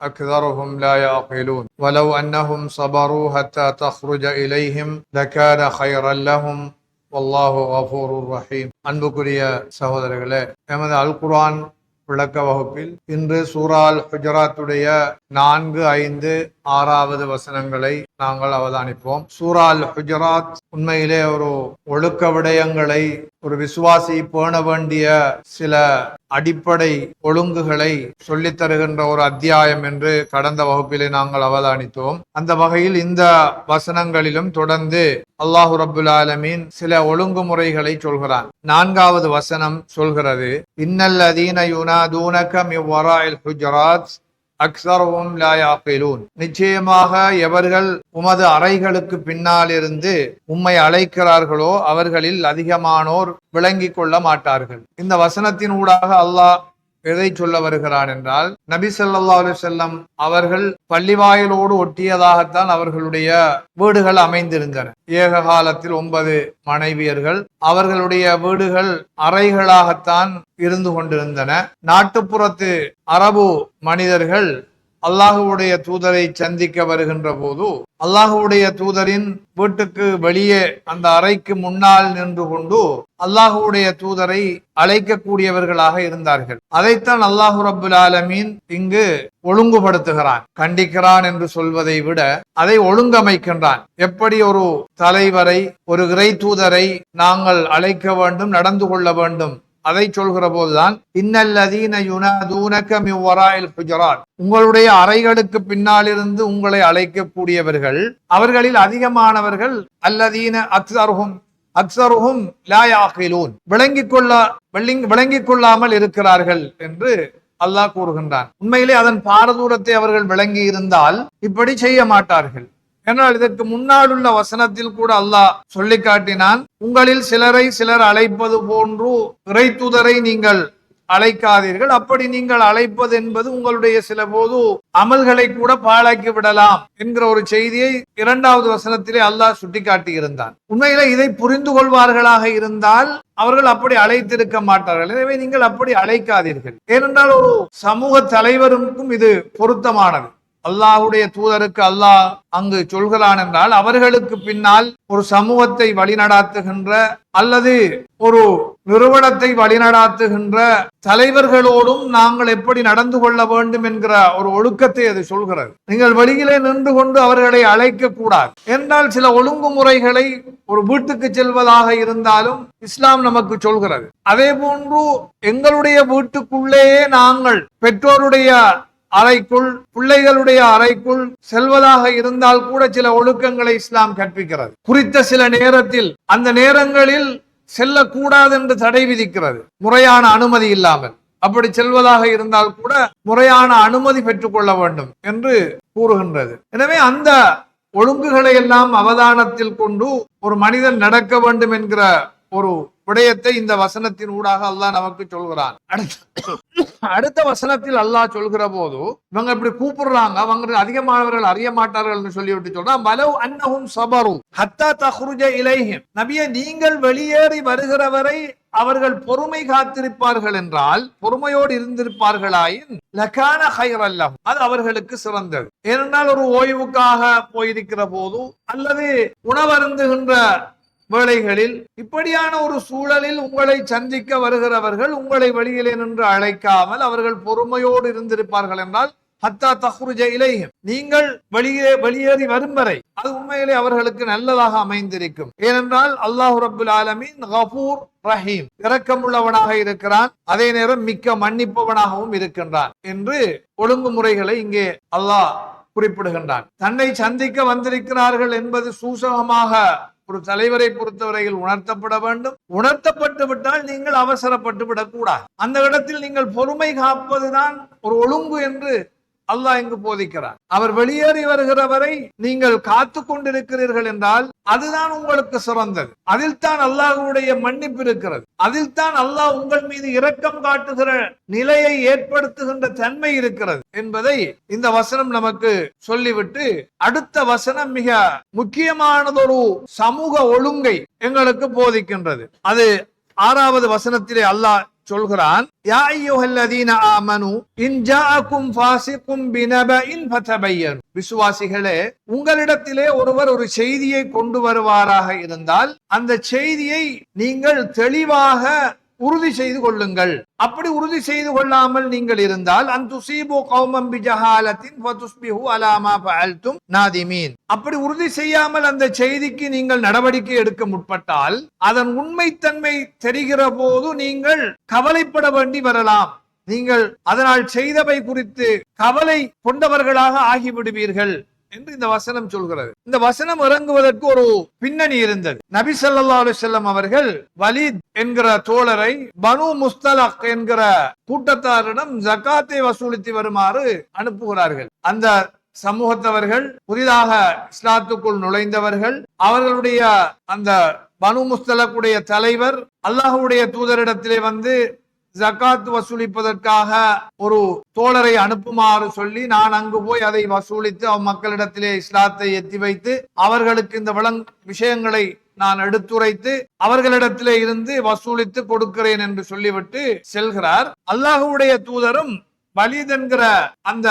أكثرهم لا يعقلون ولو أنهم صبروا حتى تخرج إليهم لكان خيرا لهم والله غفور رحيم அன்புக்குரிய சகோதரர்களே எமது அல் குர்ஆன் விளக்க வகுப்பில் இன்று சூரால் ஹுஜராத்துடைய நான்கு ஐந்து ஆறாவது வசனங்களை நாங்கள் அவதானிப்போம். சூரால் ஹுஜராத் உண்மையிலே ஒரு ஒழுக்க விடயங்களை ஒரு விசுவாசி பேண வேண்டிய சில அடிப்படை ஒழுங்குகளை சொல்லித் தருகின்ற ஒரு அத்தியாயம் என்று கடந்த வகுப்பிலே நாங்கள் அவதானித்தோம். அந்த வகையில் இந்த வசனங்களிலும் தொடர்ந்து அல்லாஹு ரபுல் ஆலமீன் சில ஒழுங்குமுறைகளை சொல்கிறான். நான்காவது வசனம் சொல்கிறது இன்னல் அதீன யுனாதூனக மிவ்வராயில் ஹுஜராத் அக்சரவும் லா நிச்சயமாக எவர்கள் உமது அறைகளுக்கு பின்னால் இருந்து உம்மை அழைக்கிறார்களோ அவர்களில் அதிகமானோர் விளங்கிக் கொள்ள மாட்டார்கள். இந்த வசனத்தின் ஊடாக அல்லாஹ் எதை சொல்ல வருகிறான் என்றால் நபி சொல்லா செல்லம் அவர்கள் பள்ளிவாயிலோடு ஒட்டியதாகத்தான் அவர்களுடைய வீடுகள் அமைந்திருந்தன. ஏக காலத்தில் ஒன்பது மனைவியர்கள் அவர்களுடைய வீடுகள் அறைகளாகத்தான் இருந்து கொண்டிருந்தன. நாட்டுப்புறத்து அரபு மனிதர்கள் அல்லாஹுவுடைய தூதரை சந்திக்க வருகின்ற போது அல்லாஹுவுடைய தூதரின் வீட்டுக்கு வெளியே அந்த அறைக்கு முன்னால் நின்று கொண்டு அல்லாஹுவுடைய தூதரை அழைக்கக்கூடியவர்களாக இருந்தார்கள். அதைத்தான் அல்லாஹு ரபுல் ஆலமீன் இங்கு ஒழுங்குபடுத்துகிறான் கண்டிக்கிறான் என்று சொல்வதை விட அதை ஒழுங்கமைக்கின்றான். எப்படி ஒரு தலைவரை ஒரு இறை தூதரை நாங்கள் அழைக்க வேண்டும் நடந்து கொள்ள வேண்டும் அதை சொல்கிற போதுதான் இன்னல்லதீன யுனாதூனக மிவ்வராயில் ஹுஜராத். உங்களுடைய அறைகளுக்கு பின்னாலிருந்து உங்களை அழைக்கக்கூடியவர்கள் அவர்களில் அதிகமானவர்கள் அல்லதீன அக்ஸருஹும் அக்ஸருஹும் லாயாகிலூன் விளங்கிக் கொள்ள விளங்கிக் கொள்ளாமல் இருக்கிறார்கள் என்று அல்லாஹ் கூறுகின்றான். உண்மையிலே அதன் பாரதூரத்தை அவர்கள் விளங்கி இருந்தால் இப்படி செய்ய மாட்டார்கள். என்றால் இதற்கு முன்னால் உள்ள வசனத்தில் கூட அல்லாஹ் சொல்லி காட்டினான் உங்களில் சிலரை சிலர் அழைப்பது போன்று இறை தூதரை நீங்கள் அழைக்காதீர்கள். அப்படி நீங்கள் அழைப்பது என்பது உங்களுடைய சில போது அமல்களை கூட பாழாக்கி விடலாம் என்கிற ஒரு செய்தியை இரண்டாவது வசனத்திலே அல்லாஹ் சுட்டிக்காட்டி இருந்தான். உண்மையில இதை புரிந்து கொள்வார்களாக இருந்தால் அவர்கள் அப்படி அழைத்திருக்க மாட்டார்கள். எனவே நீங்கள் அப்படி அழைக்காதீர்கள். ஏனென்றால் ஒரு சமூக தலைவருக்கும் இது பொருத்தமானது. அல்லாஹுடைய தூதருக்கு அல்லாஹ் அங்கு சொல்கிறான் என்றால் அவர்களுக்கு பின்னால் ஒரு சமூகத்தை வழிநடாத்துகின்ற அல்லது ஒரு நிறுவனத்தை வழிநடாத்துகின்ற தலைவர்களோடும் நாங்கள் எப்படி நடந்து கொள்ள வேண்டும் என்கிற ஒரு ஒழுக்கத்தை அது சொல்கிறது. நீங்கள் வெளியிலே நின்று கொண்டு அவர்களை அழைக்க கூடாது. என்றால் சில ஒழுங்குமுறைகளை ஒரு வீட்டுக்கு செல்வதாக இருந்தாலும் இஸ்லாம் நமக்கு சொல்கிறது. அதே போன்று எங்களுடைய வீட்டுக்குள்ளேயே நாங்கள் பெற்றோருடைய அறைக்குள் பிள்ளைகளுடைய அறைக்குள் செல்வதாக இருந்தால் கூட சில ஒழுக்கங்களை இஸ்லாம் கற்பிக்கிறது. குறித்த சில நேரத்தில் அந்த நேரங்களில் செல்லக்கூடாது என்று தடை விதிக்கிறது. முறையான அனுமதி இல்லாமல். அப்படி செல்வதாக இருந்தால் கூட முறையான அனுமதி பெற்றுக்கொள்ள வேண்டும் என்று கூறுகின்றது. எனவே அந்த ஒழுங்குகளை எல்லாம் அவதானத்தில் கொண்டு ஒரு மனிதன் நடக்க வேண்டும் என்கிற ஒரு விடயத்தை இந்த வசனத்தின் ஊடாக அல்லாஹ் நமக்கு சொல்கிறான். அடுத்த வசனத்தில் அல்லாஹ் சொல்கிற போது இவங்க இப்படி கூப்பிடுறாங்க அவங்க அதிகமானவர்கள் அறிய மாட்டார்கள் சொல்லிவிட்டு சொல்றான். பலவ் அன்னஹும் சபரு ஹத்தா தஹ்ருஜ இலைஹிம். நபிய நீங்கள் வெளியேறி வருகிறவரை அவர்கள் பொறுமை காத்திருப்பார்கள் என்றால் பொறுமையோடு இருந்திருப்பார்களாயின் லகான ஹைரல்லம் அது அவர்களுக்கு சிறந்தது. ஏனென்றால் ஒரு ஓய்வுக்காக போயிருக்கிற போது அல்லது உணவருந்துகின்ற வேளைகளில் இப்படியான ஒரு சூழலில் உங்களை சந்திக்க வருகிறவர்கள் உங்களை வழியிலே நின்று அழைக்காமல் அவர்கள் பொறுமையோடு இருந்திருப்பார்கள் என்றால் ஹத்தா தஹ்ருஜ இலையும் நீங்கள் வெளியே வெளியேறி வரும் வரை அது உண்மையிலே அவர்களுக்கு நல்லதாக அமைந்திருக்கும். ஏனென்றால் அல்லாஹு ரபுல் ஆலமின் கபூர் ரஹீம் இரக்கமுள்ளவனாக இருக்கிறான் அதே நேரம் மிக்க மன்னிப்பவனாகவும் இருக்கின்றான் என்று ஒழுங்குமுறைகளை இங்கே அல்லாஹ் குறிப்பிடுகின்றான். தன்னை சந்திக்க வந்திருக்கிறார்கள் என்பது சூசகமாக ஒரு தலைவரை பொறுத்தவரையில் உணர்த்தப்பட வேண்டும். உணர்த்தப்பட்டு விட்டால் நீங்கள் அவசரப்பட்டு விடக்கூடாது. அந்த இடத்தில் நீங்கள் பொறுமை காப்பதுதான் ஒரு ஒழுங்கு என்று அல்லாஹ் இங்கு போதிக்கிறார் அவர் வெளியேறி வருகிற வரை நீங்கள் காத்து கொண்டிருக்கிறீர்கள் என்றால் அதுதான் உங்களுக்கு சிறந்தது. அதில் தான் அல்லாஹுடைய மன்னிப்பு இருக்கிறது. அதில் தான் அல்லாஹ் உங்கள் மீது இரக்கம் காட்டுகிற நிலையை ஏற்படுத்துகின்ற தன்மை இருக்கிறது என்பதை இந்த வசனம் நமக்கு சொல்லிவிட்டு அடுத்த வசனம் மிக முக்கியமானதொரு சமூக ஒழுங்கை எங்களுக்கு போதிக்கின்றது. அது ஆறாவது வசனத்திலே அல்லாஹ் சொல்கிறான் யா அய்யுஹல்லதீன ஆமனு இன் ஜாஅக்கும் ஃபாசிக்கும் பினபஇன் ஃபதபையனு. விசுவாசிகளே உங்களிடத்திலே ஒருவர் ஒரு செய்தியை கொண்டு வருவாராக இருந்தால் அந்த செய்தியை நீங்கள் தெளிவாக உறுதி செய்து கொள்ளுங்கள். அப்படி உறுதி செய்து கொள்ளாமல் நீங்கள் இருந்தால் அந்துசீபு கௌமம் பிஜஹாலத்தின் ஃபதுஸ்பிஹு ஃபஅல்தும் நாதிமீன். அப்படி உறுதி செய்யாமல் அந்த செய்திக்கு நீங்கள் நடவடிக்கை எடுக்க முற்பட்டால் அதன் உண்மைத்தன்மை தெரிகிற போது நீங்கள் கவலைப்பட வேண்டி வரலாம். நீங்கள் அதனால் செய்தவை குறித்து கவலை கொண்டவர்களாக ஆகிவிடுவீர்கள். என்று இந்த வசனம் சொல்கிறது. இந்த வசனம் இறங்குவதற்கு ஒரு பின்னணி இருந்தது. நபி சல்லா அலுவலம் அவர்கள் வலித் என்கிற தோழரை பனு முஸ்தலக் என்கிற கூட்டத்தாரிடம் ஜகாத்தை வசூலித்து வருமாறு அனுப்புகிறார்கள். அந்த சமூகத்தவர்கள் புதிதாக இஸ்லாத்துக்குள் நுழைந்தவர்கள் அவர்களுடைய அந்த பனு முஸ்தலக்குடைய தலைவர் அல்லாஹுடைய தூதரிடத்திலே வந்து ஜக்காத் வசூலிப்பதற்காக ஒரு தோழரை அனுப்புமாறு சொல்லி நான் அங்கு போய் அதை வசூலித்து அவ் மக்களிடத்திலே இஸ்லாத்தை எத்தி வைத்து அவர்களுக்கு இந்த விளங் விஷயங்களை நான் எடுத்துரைத்து அவர்களிடத்திலே இருந்து வசூலித்து கொடுக்கிறேன் என்று சொல்லிவிட்டு செல்கிறார். அல்லாஹுடைய தூதரும் வலித் என்கிற அந்த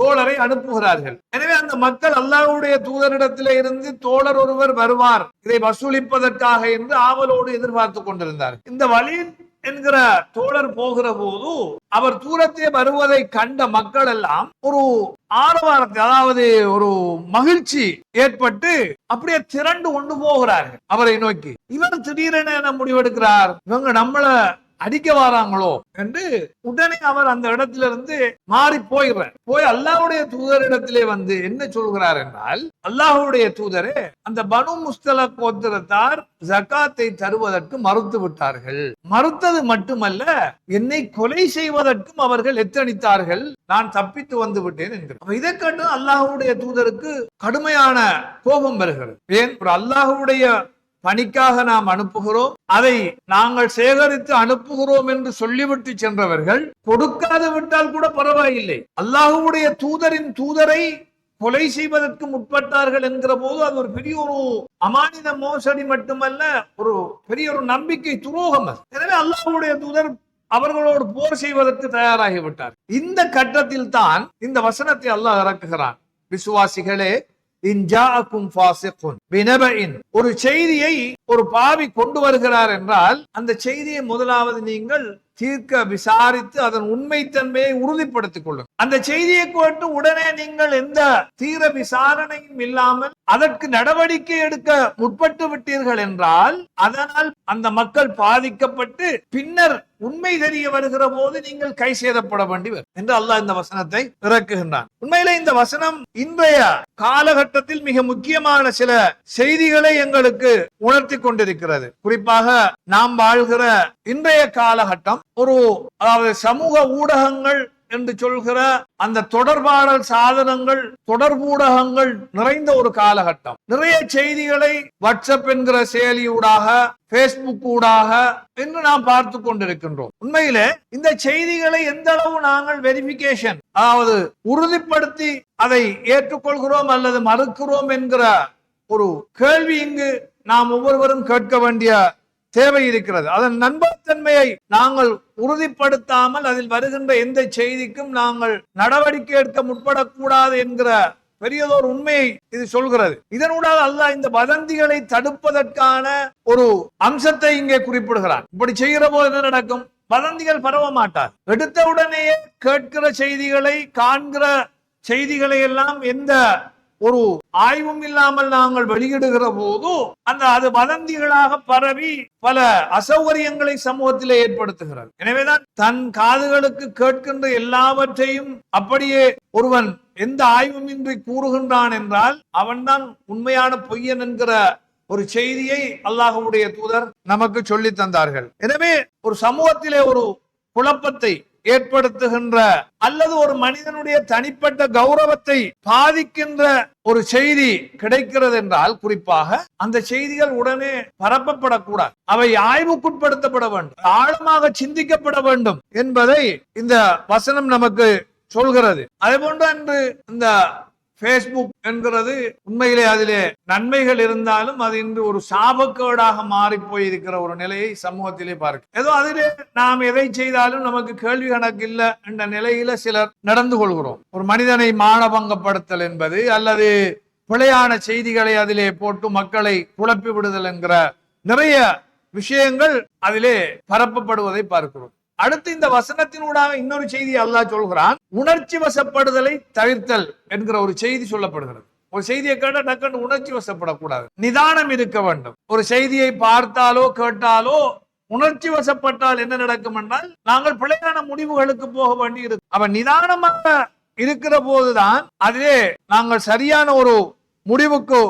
தோழரை அனுப்புகிறார்கள். எனவே அந்த மக்கள் அல்லாஹுடைய தூதரிடத்தில இருந்து தோழர் ஒருவர் வருவார். இதை வசூலிப்பதற்காக என்று ஆவலோடு எதிர்பார்த்து கொண்டிருந்தார் இந்த வலித் என்கிற தோழர் போகிற போது அவர் தூரத்தே வருவதை கண்ட மக்கள் எல்லாம் ஒரு ஆரவாரத்தை அதாவது ஒரு மகிழ்ச்சி ஏற்பட்டு அப்படியே திரண்டு கொண்டு போகிறார்கள் அவரை நோக்கி. இவர் திடீரென என்ன முடிவெடுக்கிறார்? இவங்க நம்மள அடிக்க வராங்களோ என்று உடனே அவர் அந்த இடத்திலிருந்து மாறி போயிடுறார். போய் அல்லாஹ்வுடைய தூதரிடத்திலே வந்து என்ன சொல்கிறார் என்றால் அல்லாஹுடைய தூதரே அந்த பனு முஸ்தல கோத்திரத்தார் ஜகாத்தை தருவதற்கு மறுத்து விட்டார்கள். மறுத்தது மட்டுமல்ல என்னை கொலை செய்வதற்கும் அவர்கள் எத்தனித்தார்கள் நான் தப்பித்து வந்து விட்டேன் என்கிறார். இதை கண்டு அல்லாஹ்வுடைய தூதருக்கு கடுமையான கோபம் வருகிறது. ஏன்? ஒரு அல்லாஹுடைய பணிக்காக நாம் அனுப்புகிறோம். அதை நாங்கள் சேகரித்து அனுப்புகிறோம் என்று சொல்லிவிட்டு சென்றவர்கள் கொடுக்காது விட்டால் கூட பரவாயில்லை. அல்லாஹுடைய தூதரின் தூதரை கொலை செய்வதற்கு முற்பட்டார்கள் என்கிற போது அது ஒரு பெரிய ஒரு அமானித மோசடி மட்டுமல்ல ஒரு பெரிய ஒரு நம்பிக்கை துரோகம் அது. எனவே அல்லாஹுடைய தூதர் அவர்களோடு போர் செய்வதற்கு தயாராகிவிட்டார் இந்த கட்டத்தில் தான் இந்த வசனத்தை அல்லாஹ் இறக்குகிறான். விசுவாசிகளே ஒரு செய்தியை ஒரு பாவி கொண்டு வருகிறார் என்றால் அந்த செய்தியை முதலாவது நீங்கள் தீர்க்க விசாரித்து அதன் உண்மைத்தன்மையை உறுதிப்படுத்திக் கொள்ளும் அந்த செய்தியை கேட்டு உடனே நீங்கள் எந்த தீர விசாரணையும் இல்லாமல் அதற்கு நடவடிக்கை எடுக்க முற்பட்டு விட்டீர்கள் என்றால் அதனால் அந்த மக்கள் பாதிக்கப்பட்டு பின்னர் உண்மை தெரிய வருகிற போது நீங்கள் கை சேதப்பட வேண்டி வரும் என்று அல்லாஹ் இந்த வசனத்தை இறக்குகின்றான். உண்மையில இந்த வசனம் இன்றைய காலகட்டத்தில் மிக முக்கியமான சில செய்திகளை எங்களுக்கு உணர்த்தி கொண்டிருக்கிறது. குறிப்பாக நாம் வாழ்கிற இன்றைய காலகட்டம் ஒரு அதாவது சமூக ஊடகங்கள் என்று சொல்கிற அந்த தொடர்பாடல் சாதனங்கள் தொடர்பூடகங்கள் நிறைந்த ஒரு காலகட்டம். நிறைய செய்திகளை வாட்ஸ்அப் என்கிற செயலியூடாக பேஸ்புக் ஊடாக என்று நாம் பார்த்து கொண்டிருக்கின்றோம். உண்மையிலே இந்த செய்திகளை எந்த அளவு நாங்கள் வெரிபிகேஷன் அதாவது உறுதிப்படுத்தி அதை ஏற்றுக்கொள்கிறோம் அல்லது மறுக்கிறோம் என்கிற ஒரு கேள்வி இங்கு நாம் ஒவ்வொருவரும் கேட்க வேண்டிய தேவை இருக்கிறது. அதன் நண்பத்தன்மையை நாங்கள் உறுதிப்படுத்தாமல் அதில் வருகின்ற எந்த செய்திக்கும் நாங்கள் நடவடிக்கை எடுக்க முற்படக்கூடாது என்கிற பெரியதோர் உண்மையை இது சொல்கிறது. இதனூடாக அல்லாஹ் இந்த வதந்திகளை தடுப்பதற்கான ஒரு அம்சத்தை இங்கே குறிப்பிடுகிறார் இப்படி செய்கிற போது என்ன நடக்கும்? வதந்திகள் பரவ மாட்டார் எடுத்த உடனேயே கேட்கிற செய்திகளை காண்கிற செய்திகளை எல்லாம் எந்த ஒரு ஆய்வும் இல்லாமல் நாங்கள் வெளியிடுகிற போது அந்த அது வதந்திகளாக பரவி பல அசௌகரியங்களை சமூகத்திலே ஏற்படுத்துகிறது. எனவேதான் தன் காதுகளுக்கு கேட்கின்ற எல்லாவற்றையும் அப்படியே ஒருவன் எந்த ஆய்வுமின்றி கூறுகின்றான் என்றால் அவன்தான் உண்மையான பொய்யன் என்கிற ஒரு செய்தியை அல்லாஹுடைய தூதர் நமக்கு சொல்லி தந்தார்கள். எனவே ஒரு சமூகத்திலே ஒரு குழப்பத்தை ஏற்படுத்துகின்ற அல்லது ஒரு மனிதனுடைய தனிப்பட்ட கௌரவத்தை பாதிக்கின்ற ஒரு செய்தி கிடைக்கிறது என்றால் குறிப்பாக அந்த செய்திகள் உடனே பரப்பப்படக்கூடாது. அவை ஆய்வுக்குட்படுத்தப்பட வேண்டும். ஆழமாக சிந்திக்கப்பட வேண்டும் என்பதை இந்த வசனம் நமக்கு சொல்கிறது. அதே போன்று அன்று இந்த ஃபேஸ்புக் என்கிறது உண்மையிலே அதிலே நன்மைகள் இருந்தாலும் அது இன்று ஒரு சாபக்கேடாக மாறி போயிருக்கிற ஒரு நிலையை சமூகத்திலே பார்க்க. ஏதோ அதிலே நாம் எதை செய்தாலும் நமக்கு கேள்வி கணக்கு இல்லை என்ற நிலையில சிலர் நடந்து கொள்கிறோம். ஒரு மனிதனை மானபங்கப்படுத்தல் என்பது அல்லது பிழையான செய்திகளை அதிலே போட்டு மக்களை குழப்பி விடுதல் என்கிற நிறைய விஷயங்கள் அதிலே பரப்பப்படுவதை பார்க்கிறோம். அடுத்து இந்த வசனத்தினூடாக இன்னொரு செய்தி அல்லாஹ் சொல்கிறான். உணர்ச்சி வசப்படுதலை தவிர்த்தல் என்கிற ஒரு செய்தி சொல்லப்படுகிறது. ஒரு செய்தியை கேட்ட டக்குன்னு உணர்ச்சி வசப்படக்கூடாது. நிதானம் இருக்க வேண்டும். ஒரு செய்தியை பார்த்தாலோ கேட்டாலோ உணர்ச்சி வசப்பட்டால் என்ன நடக்கும் என்றால் நாங்கள் பிழையான முடிவுகளுக்கு போக வேண்டி இருக்கு அவன் நிதானமாக இருக்கிற போதுதான் அதிலே நாங்கள் சரியான ஒரு முடிவுக்கு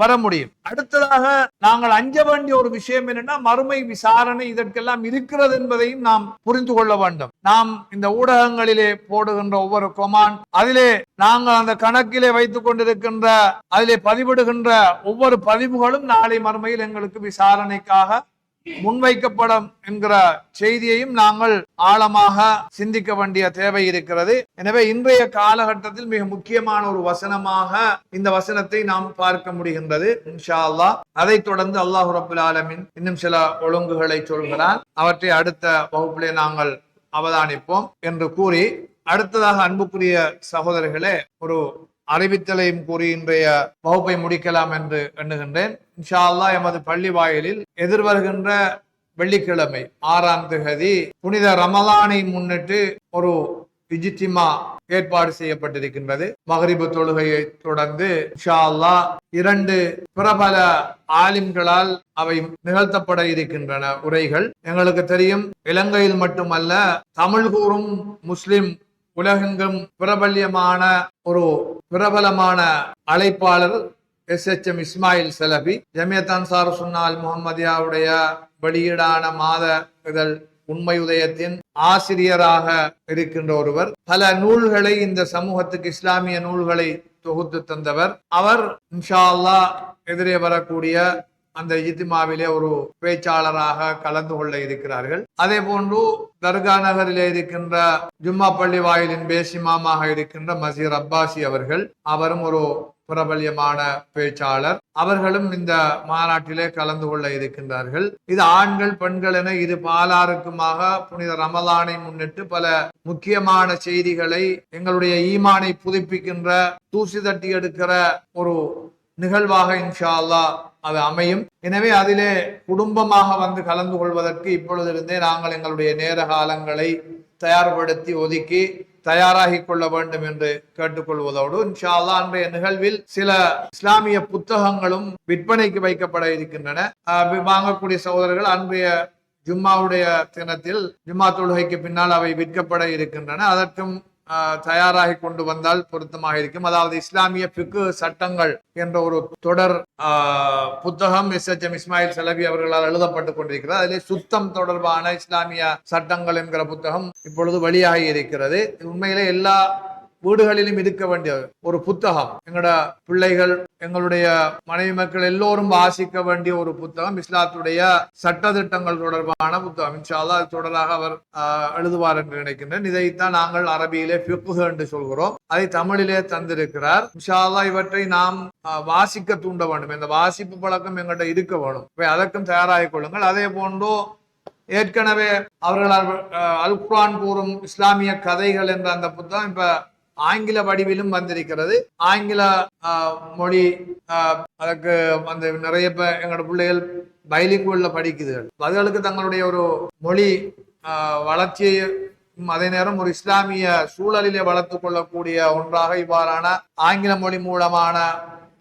வர முடியும். அடுத்ததாக நாங்கள் அஞ்ச வேண்டிய ஒரு விஷயம் என்னன்னா மறுமை விசாரணை இதற்கெல்லாம் இருக்கிறது என்பதையும் நாம் புரிந்து கொள்ள வேண்டும். நாம் இந்த ஊடகங்களிலே போடுகின்ற ஒவ்வொரு கொமான் அதிலே நாங்கள் அந்த கணக்கிலே வைத்துக் கொண்டிருக்கின்ற அதிலே பதிவிடுகின்ற ஒவ்வொரு பதிவுகளும் நாளை மறுமையில் எங்களுக்கு விசாரணைக்காக முன்வைக்கப்படும் என்கிற செய்தியையும் நாங்கள் ஆழமாக சிந்திக்க வேண்டிய தேவை இருக்கிறது. எனவே இன்றைய காலகட்டத்தில் மிக முக்கியமான ஒரு வசனமாக இந்த வசனத்தை நாம் பார்க்க முடிகின்றது. இன்ஷா அல்லாஹ் அதைத் தொடர்ந்து அல்லாஹ் ரபுல் ஆலமின் இன்னும் சில ஒழுங்குகளை சொல்கிறான். அவற்றை அடுத்த வகுப்பிலே நாங்கள் அவதானிப்போம் என்று கூறி அடுத்ததாக அன்புக்குரிய சகோதரர்களே ஒரு அறிவித்தலையும் கூறி இன்றைய வகுப்பை முடிக்கலாம் என்று எண்ணுகின்றேன். இன்ஷா அல்லாஹ் எமது பள்ளி வாயிலில் எதிர்வருகின்ற வெள்ளிக்கிழமை ஆறாம் திகதி புனித ரமலானை முன்னிட்டு ஒரு இஜித்திமா ஏற்பாடு செய்யப்பட்டிருக்கின்றது. மகரிபு தொழுகையை தொடர்ந்து இன்ஷா அல்லாஹ் இரண்டு பிரபல ஆலிம்களால் அவை நிகழ்த்தப்பட இருக்கின்றன உரைகள். எங்களுக்கு தெரியும் இலங்கையில் மட்டுமல்ல தமிழ் கூறும் முஸ்லிம் உலகெங்கும் பிரபல்யமான ஒரு பிரபலமான அழைப்பாளர் S H M Ismail Salafi. Jamiat Ansar Sunnah முகமதியாவுடைய வெளியீடான மாத இதழ் உண்மை உதயத்தின் ஆசிரியராக இருக்கின்ற ஒருவர். பல நூல்களை இந்த சமூகத்துக்கு இஸ்லாமிய நூல்களை தொகுத்து தந்தவர். அவர் இன்ஷா அல்லா எதிரே வரக்கூடிய அந்த இஜித்திமாவிலே ஒரு பேச்சாளராக கலந்து கொள்ள இருக்கிறார்கள். அதே போன்று தர்கா நகரிலே இருக்கின்ற ஜும்மா பள்ளி வாயிலின் பேசிமாமாக இருக்கின்ற மசீர் அப்பாசி அவர்கள் அவரும் ஒரு பிரபல்யமான பேச்சாளர். அவர்களும் இந்த மாநாட்டிலே கலந்து கொள்ள இருக்கின்றார்கள். இது ஆண்கள் பெண்கள் என இரு பாலாருக்குமாக புனித ரமலானை முன்னிட்டு பல முக்கியமான செய்திகளை எங்களுடைய ஈமானை புதுப்பிக்கின்ற தூசி தட்டி எடுக்கிற ஒரு நிகழ்வாக இன்ஷா அல்லாஹ் அது அமையும். எனவே அதிலே குடும்பமாக வந்து கலந்து கொள்வதற்கு இப்பொழுதிருந்தே நாங்கள் எங்களுடைய நேர காலங்களை தயார்படுத்தி ஒதுக்கி தயாராகி கொள்ள வேண்டும் என்று கேட்டுக்கொள்வதோடு இன்ஷா அல்லா அன்றைய நிகழ்வில் சில இஸ்லாமிய புத்தகங்களும் விற்பனைக்கு வைக்கப்பட இருக்கின்றன. வாங்கக்கூடிய சகோதரர்கள் அன்றைய ஜும்மாவுடைய தினத்தில் ஜும்மா தொழுகைக்கு பின்னால் அவை விற்கப்பட இருக்கின்றன. அதற்கும் தயாராகி கொண்டு வந்தால் பொருத்தமாக இருக்கும். அதாவது இஸ்லாமிய பிக்கு சட்டங்கள் என்ற ஒரு தொடர் ஆஹ் புத்தகம் S H M Ismail Salafi அவர்களால் எழுதப்பட்டு கொண்டிருக்கிறது. அதிலே சுத்தம் தொடர்பான இஸ்லாமிய சட்டங்கள் என்கிற புத்தகம் இப்பொழுது வெளியாகி இருக்கிறது. உண்மையிலே எல்லா வீடுகளிலும் இருக்க வேண்டிய ஒரு புத்தகம். எங்களோட பிள்ளைகள் எங்களுடைய மனைவி மக்கள் எல்லோரும் வாசிக்க வேண்டிய ஒரு புத்தகம். இஸ்லாத்துடைய சட்டதிட்டங்கள் தொடர்பான புத்தகம். இன்ஷால்லா அது தொடராக அவர் எழுதுவார் என்று நினைக்கின்றேன். இதைத்தான் நாங்கள் அரபியிலே பிக்குக என்று சொல்கிறோம். அதை தமிழிலே தந்திருக்கிறார். இன்ஷால்லா இவற்றை நாம் வாசிக்க தூண்ட வேண்டும். இந்த வாசிப்பு பழக்கம் எங்கள்கிட்ட இருக்க வேணும். இப்ப அதற்கும் தயாராகிக் கொள்ளுங்கள். அதே போன்றோ ஏற்கனவே அவர்கள் அஹ், அல் குரான் கூறும் இஸ்லாமிய கதைகள் என்ற அந்த புத்தகம் இப்ப ஆங்கில வடிவிலும் வந்திருக்கிறது. ஆங்கில ஆஹ், மொழி ஆஹ், அதுக்கு அந்த நிறைய பேர் எங்களோட பிள்ளைகள் பைலிங்குள்ள படிக்குதுகள். அதுகளுக்கு தங்களுடைய ஒரு மொழி ஆஹ், வளர்ச்சியை அதே நேரம் ஒரு இஸ்லாமிய சூழலிலே வளர்த்து கொள்ளக்கூடிய ஒன்றாக இவ்வாறான ஆங்கில மொழி மூலமான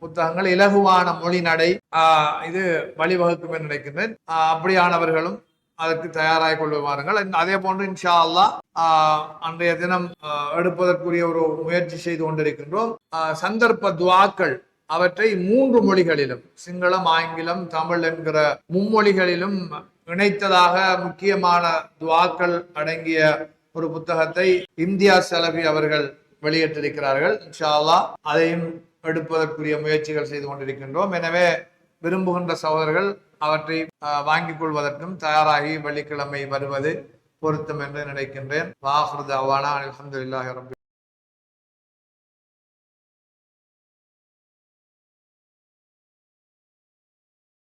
புத்தகங்கள் இலகுவான மொழி நடை ஆஹ், இது வழிவகுக்கும் என்று நினைக்கின்றேன். அப்படியானவர்களும் அதற்கு தயாராகி கொள்ளுவார்கள் அதே போன்று இன்ஷா அல்லாஹ் ஆஹ், அன்றைய தினம் எடுப்பதற்குரிய ஒரு முயற்சி செய்து கொண்டிருக்கின்றோம். சந்தர்ப்ப துவாக்கள் அவற்றை மூன்று மொழிகளிலும் சிங்களம் ஆங்கிலம் தமிழ் என்கிற மும்மொழிகளிலும் இணைத்ததாக முக்கியமான துவாக்கள் அடங்கிய ஒரு புத்தகத்தை இந்தியா செலவி அவர்கள் வெளியிட்டிருக்கிறார்கள். இன்ஷா அல்லா அதையும் எடுப்பதற்குரிய முயற்சிகள் செய்து கொண்டிருக்கின்றோம். எனவே விரும்புகின்ற சகோதரர்கள் அவற்றை ஆஹ், வாங்கிக் கொள்வதற்கும் தயாராகி வெள்ளிக்கிழமை வருவது பொருத்தம் என்று நினைக்கின்றேன். வாஹ்ருத் அவானா அலமதுல்லாஹி ரபி